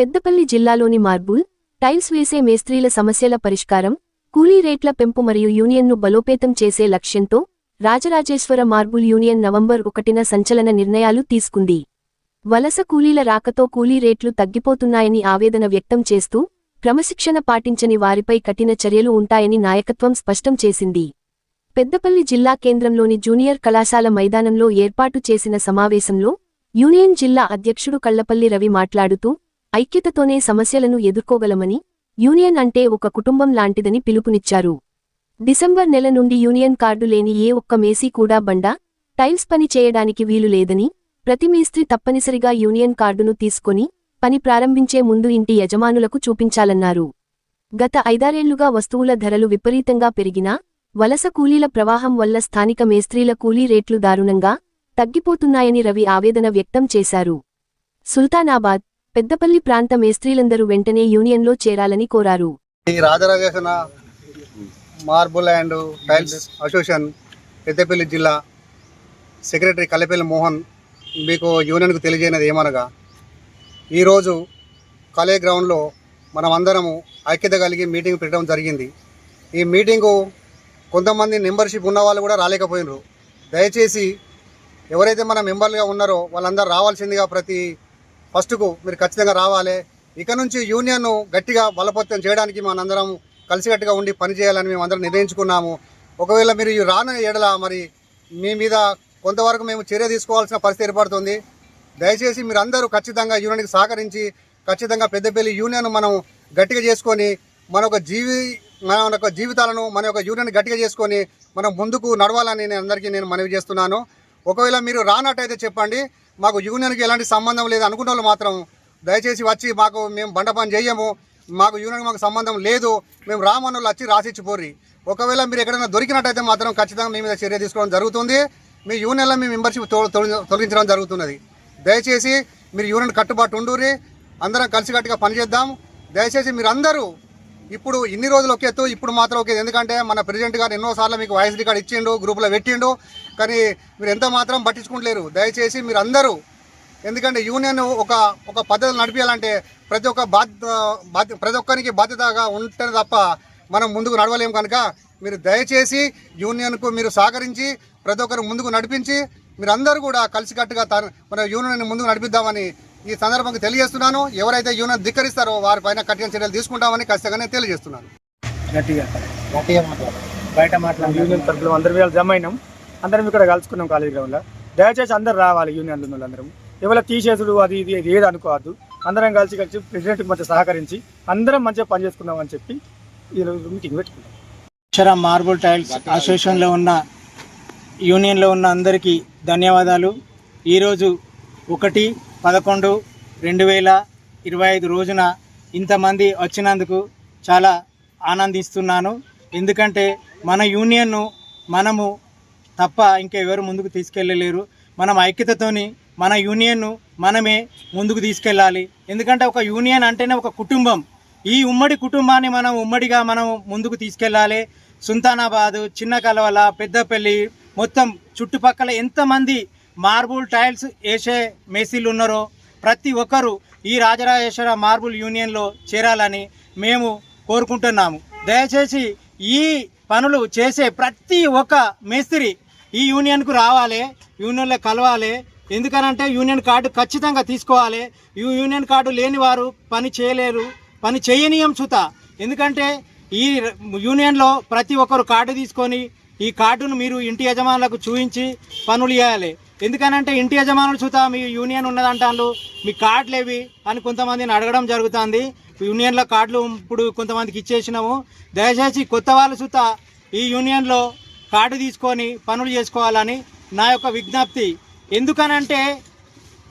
పెద్దపల్లి జిల్లాలోని marble tiles వేసే మేస్త్రీల సమస్యల పరిష్కారం కూలీ రేట్ల పెంపు మరియు యూనియన్ను బలోపేతం చేసే లక్ష్యంతో రాజరాజేశ్వర మార్బుల్ యూనియన్ నవంబర్ ఒకటిన సంచలన నిర్ణయాలు తీసుకుంది. వలస కూలీల రాకతో కూలీ రేట్లు తగ్గిపోతున్నాయని ఆవేదన వ్యక్తం చేస్తూ క్రమశిక్షణ పాటించని వారిపై కఠిన చర్యలు ఉంటాయని నాయకత్వం స్పష్టం చేసింది. పెద్దపల్లి జిల్లా కేంద్రంలోని జూనియర్ కళాశాల మైదానంలో ఏర్పాటు చేసిన సమావేశంలో యూనియన్ జిల్లా అధ్యక్షుడు కళ్ళపల్లి రవి మాట్లాడుతూ ఐక్యతతోనే సమస్యలను ఎదుర్కోగలమని యూనియన్ అంటే ఒక కుటుంబం లాంటిదని పిలుపునిచ్చారు. డిసెంబర్ నెల నుండి యూనియన్ కార్డు లేని ఏ ఒక్క మేసీ కూడా బండ టైల్స్ పని చేయడానికి వీలు లేదని ప్రతి మేస్త్రి తప్పనిసరిగా యూనియన్ కార్డును తీసుకొని పని ప్రారంభించే ముందు ఇంటి యజమానులకు చూపించాలన్నారు. గత ఐదారేళ్ళుగా వస్తువుల ధరలు విపరీతంగా పెరిగినా వలస కూలీల ప్రవాహం వల్ల స్థానిక మేస్త్రీల కూలీ రేట్లు దారుణంగా తగ్గిపోతున్నాయని రవి ఆవేదన వ్యక్తం చేశారు. సుల్తానాబాద్ పెద్దపల్లి ప్రాంత మేస్త్రీలందరూ వెంటనే యూనియన్లో చేరాలని కోరారు. ఈ Rajarajeshwara marble and tiles association Peddapalli జిల్లా సెక్రటరీ కల్లెపల్లి మోహన్ మీకు యూనియన్కు తెలియజేయనది ఏమనగా ఈరోజు కలే గ్రౌండ్లో మనం అందరము ఐక్యత కలిగి మీటింగ్ పెట్టడం జరిగింది. ఈ మీటింగు కొంతమంది మెంబర్షిప్ ఉన్న వాళ్ళు కూడా రాలేకపోయినారు. దయచేసి ఎవరైతే మన మెంబర్లుగా ఉన్నారో వాళ్ళందరూ రావాల్సిందిగా ప్రతి ఫస్ట్కు మీరు ఖచ్చితంగా రావాలి. ఇక నుంచి యూనియన్ను గట్టిగా బలపత్యం చేయడానికి మనందరం కలిసికట్టుగా ఉండి పనిచేయాలని మేము అందరం నిర్ణయించుకున్నాము. ఒకవేళ మీరు ఈ రాని ఏడల మరి మీ మీద కొంతవరకు మేము చర్య తీసుకోవాల్సిన పరిస్థితి ఏర్పడుతుంది. దయచేసి మీరు అందరూ ఖచ్చితంగా యూనియన్కి సహకరించి ఖచ్చితంగా పెద్దపల్లి యూనియన్ మనం గట్టిగా చేసుకొని మన యొక్క జీవి మన యొక్క జీవితాలను మన యొక్క యూనియన్ గట్టిగా చేసుకొని మనం ముందుకు నడవాలని నేను అందరికీ నేను మనవి చేస్తున్నాను. ఒకవేళ మీరు రానట్టయితే చెప్పండి మాకు యూనియన్కి ఎలాంటి సంబంధం లేదు అనుకున్న వాళ్ళు మాత్రం దయచేసి వచ్చి మాకు మేము బండ పని చేయము. మాకు యూనియన్ మాకు సంబంధం లేదు. మేము రామన్నోళ్ళు వచ్చి రాసిచ్చిపోర్రి ఒకవేళ మీరు ఎక్కడైనా దొరికినట్టయితే మాత్రం ఖచ్చితంగా మీ మీద చర్య తీసుకోవడం జరుగుతుంది. మీ యూనియన్లో మీ మెంబర్షిప్ తొలగించడం జరుగుతున్నది. దయచేసి మీరు యూనియన్ కట్టుబాటు ఉండుర్రి. అందరం కలిసికట్టుగా పనిచేద్దాం. దయచేసి మీరు అందరూ ఇప్పుడు ఇన్ని రోజులు ఒక ఎత్తు ఇప్పుడు మాత్రం ఒక ఎందుకంటే మన ప్రెసిడెంట్ గారు ఎన్నోసార్లు మీకు వాయిస్ రికార్డ్ ఇచ్చిండు గ్రూప్లో పెట్టిండు. కానీ మీరు ఎంత మాత్రం పట్టించుకుంటలేరు. దయచేసి మీరు అందరూ ఎందుకంటే యూనియన్ ఒక ఒక పద్ధతి నడిపించాలంటే ప్రతి ఒక్క బాధ్యత బాధ్య ప్రతి ఒక్కరికి బాధ్యతగా ఉంటేనే తప్ప మనం ముందుకు నడవలేము కనుక మీరు దయచేసి యూనియన్కు మీరు సహకరించి ప్రతి ఒక్కరు ముందుకు నడిపించి మీరు అందరూ కూడా కలిసికట్టుగా తన- మన యూనియన్ ముందుకు నడిపిద్దామని ఈ సందర్భంగా తెలియజేస్తున్నాను. ఎవరైతే యూనియన్ ధిక్కరిస్తారో వారిపైన కఠిన చర్యలు తీసుకుంటామని ఖచ్చితంగా నేను తెలియజేస్తున్నాను. గట్టిగా. బయట మాట్లాడి. యూనియన్ తరఫున అందరం వేళ జమ అయినాం. అందరం ఇక్కడ కలుసుకున్నాం కాలేజీ గ్రౌండ్లో. దయచేసి అందరు రావాలి యూనియన్లు ఉన్న వాళ్ళందరం. ఎవరో తీసేసుడు అది ఇది ఇది ఏది అనుకోవద్దు. అందరం కలిసి కలిసి ప్రెసిడెంట్కి మంచిగా సహకరించి అందరం మంచిగా పనిచేసుకుందాం అని చెప్పి ఈరోజు మీటింగ్ పెట్టుకున్నాం. అక్షర మార్బుల్ టైల్స్ అసోసియేషన్లో ఉన్న యూనియన్లో ఉన్న అందరికీ ధన్యవాదాలు. ఈరోజు ఒకటి పదకొండు రెండు వేల ఇరవై ఐదు రోజున ఇంతమంది వచ్చినందుకు చాలా ఆనందిస్తున్నాను. ఎందుకంటే మన యూనియన్ను మనము తప్ప ఇంకెవరు ముందుకు తీసుకెళ్ళలేరు. మనం ఐక్యతతోని మన యూనియన్ను మనమే ముందుకు తీసుకెళ్ళాలి. ఎందుకంటే ఒక యూనియన్ అంటేనే ఒక కుటుంబం. ఈ ఉమ్మడి కుటుంబాన్ని మనం ఉమ్మడిగా మనం ముందుకు తీసుకెళ్ళాలి. సుల్తానాబాద్ చిన్న కలవల పెద్దపల్లి మొత్తం చుట్టుపక్కల ఎంతమంది మార్బుల్ టైల్స్ వేసే మేసీలు ఉన్నారో. ప్రతి ఒక్కరూ ఈ రాజరాజేశ్వర మార్బుల్ యూనియన్లో చేరాలని మేము కోరుకుంటున్నాము. దయచేసి ఈ పనులు చేసే ప్రతి ఒక్క మేస్త్రి ఈ యూనియన్కు రావాలి యూనియన్లో కలవాలి. ఎందుకనంటే యూనియన్ కార్డు ఖచ్చితంగా తీసుకోవాలి. ఈ యూనియన్ కార్డు లేని వారు పని చేయలేరు పని చేయనీయం చూత ఎందుకంటే ఈ యూనియన్లో ప్రతి ఒక్కరు కార్డు తీసుకొని ఈ కార్డును మీరు ఇంటి యజమానులకు చూపించి పనులు చేయాలి. ఎందుకనంటే ఇంటి యజమానులు చూత మీ యూనియన్ ఉన్నదంటాను మీ కార్డులు ఏవి అని కొంతమందిని అడగడం జరుగుతుంది. యూనియన్లో కార్డులు ఇప్పుడు కొంతమందికి ఇచ్చేసినాము. దయచేసి కొత్త వాళ్ళు చూత ఈ యూనియన్లో కార్డు తీసుకొని పనులు చేసుకోవాలని నా యొక్క విజ్ఞప్తి. ఎందుకనంటే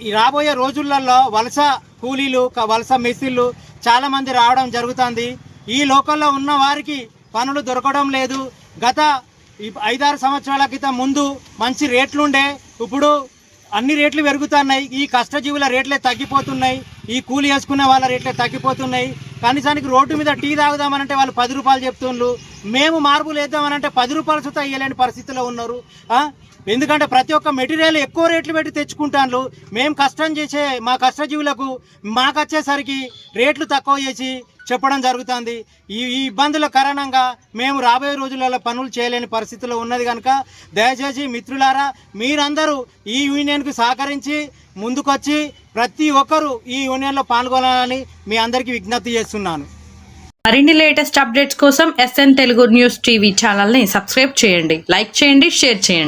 ఈ రాబోయే రోజులలో వలస కూలీలు వలస మెస్సిళ్ళు చాలామంది రావడం జరుగుతుంది. ఈ లోకల్లో ఉన్న వారికి పనులు దొరకడం లేదు. గత ఐదారు సంవత్సరాల క్రితం ముందు మంచి రేట్లుండే ఇప్పుడు అన్ని రేట్లు పెరుగుతున్నాయి. ఈ కష్టజీవుల రేట్లే తగ్గిపోతున్నాయి. ఈ కూలి వేసుకునే వాళ్ళ రేట్లే తగ్గిపోతున్నాయి. కనీసానికి రోడ్డు మీద టీ తాగుదామనంటే వాళ్ళు పది రూపాయలు చెప్తుండ్రు మేము మార్పులు వేద్దామనంటే పది రూపాయల సుతా ఇవ్వలేని పరిస్థితిలో ఉన్నారు. ఎందుకంటే ప్రతి ఒక్క మెటీరియల్ ఎక్కువ రేట్లు పెట్టి తెచ్చుకుంటాను మేము కష్టం చేసే మా కష్టజీవులకు మాకు వచ్చేసరికి రేట్లు తక్కువ చేసి చెప్పడం జరుగుతుంది. ఈ ఈ ఇబ్బందుల కారణంగా మేము రాబోయే రోజులలో పనులు చేయలేని పరిస్థితిలో ఉన్నది కనుక దయచేసి మిత్రులారా మీరందరూ ఈ యూనియన్కు సహకరించి ముందుకొచ్చి ప్రతి ఒక్కరూ ఈ యూనియన్లో పాల్గొనాలని మీ అందరికీ విజ్ఞప్తి చేస్తున్నాను. మరిన్ని లేటెస్ట్ అప్డేట్స్ కోసం ఎస్ఎన్ తెలుగు న్యూస్ టీవీ ఛానల్ని సబ్స్క్రైబ్ చేయండి. లైక్ చేయండి షేర్ చేయండి.